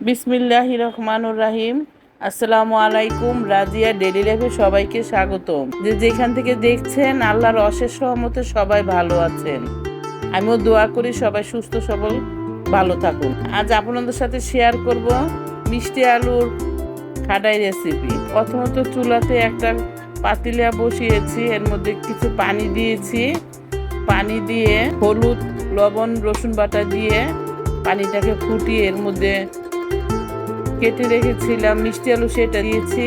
বিসমিল্লাহ রহমানুর রাহিম। আসসালামু আলাইকুম, রাজিয়া ডেলি লাইফে সবাইকে স্বাগতম। যে যেখান থেকে দেখছেন, আল্লাহর অশেষ রহমতে সবাই ভালো আছেন। আমিও দোয়া করি সবাই সুস্থ, সবল, ভালো থাকুন। আজ আপনাদের সাথে শেয়ার করব মিষ্টি আলুর খাডাই রেসিপি প্রথমত চুলাতে একটা পাতিলা বসিয়েছি, এর মধ্যে কিছু পানি দিয়েছি। পানি দিয়ে হলুদ, লবণ, রসুন বাটা দিয়ে পানিটাকে ফুটিয়ে এর মধ্যে কেটে রেখেছিলাম, মিষ্টি আলু সেটা দিয়েছি।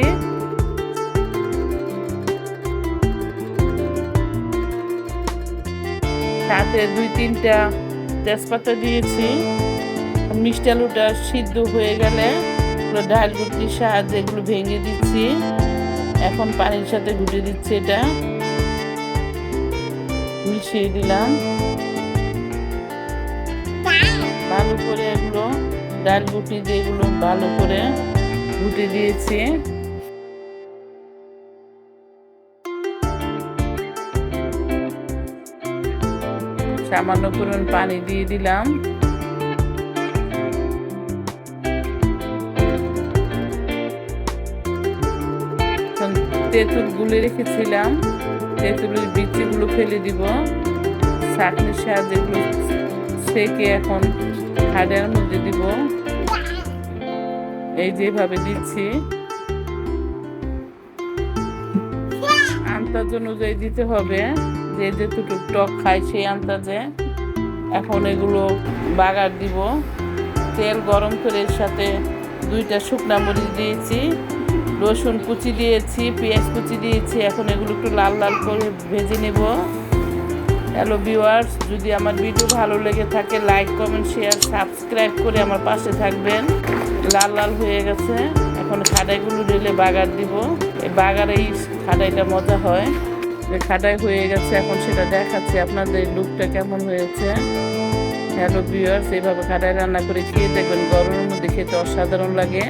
সাথে দুই তিনটা তেজপাতা দিয়েছি। মিষ্টি আলুটা সিদ্ধ হয়ে গেলে ডাল গুটির সাহায্যে এগুলো ভেঙে দিচ্ছি। এখন পানির সাথে ঘুটে দিচ্ছি এটা। মিশিয়ে দিলাম। ভালো করে ডাল গুটি দিয়ে এগুলো ভালো করে ঘুটে দিয়েছি। সামান্য পরিমাণ পানি দিয়ে দিলাম। তেঁতুল গুলে রেখেছিলাম। তেঁতুলের বিচিগুলো ফেলে দিব। চাটনির সাহায্যে সেকে এখন হাড়ের মধ্যে দিব। এই যেভাবে দিচ্ছি। আন্দাজ অনুযায়ী দিতে হবে যে যে যেটুকু টক খায় সেই আন্দাজে। এখন এগুলো বাগার দিব। তেল গরম করে এর সাথে দুইটা শুকনা মরিচ দিয়েছি, রসুন কুচি দিয়েছি, পেঁয়াজ কুচি দিয়েছি, এখন এগুলো একটু লাল লাল করে ভেজে নেব। হ্যালো ভিউয়ার্স যদি আমার ভিডিও ভালো লেগে থাকে লাইক কমেন্ট শেয়ার সাবস্ক্রাইব করে আমার পাশে থাকবেন। লাল লাল হয়ে গেছে। এখন খাটাইগুলো ঢেলে বাগার দিব। এই বাগার এই খাটাইটা মজা হয়। খাটাই হয়ে গেছে, এখন সেটা দেখাচ্ছি। আপনাদের লুকটা কেমন হয়েছে? হ্যালো ভিউয়ার্স এইভাবে খাটাই রান্না করে খেয়ে দেখবেন, গরমের মধ্যে খেতে অসাধারণ লাগে।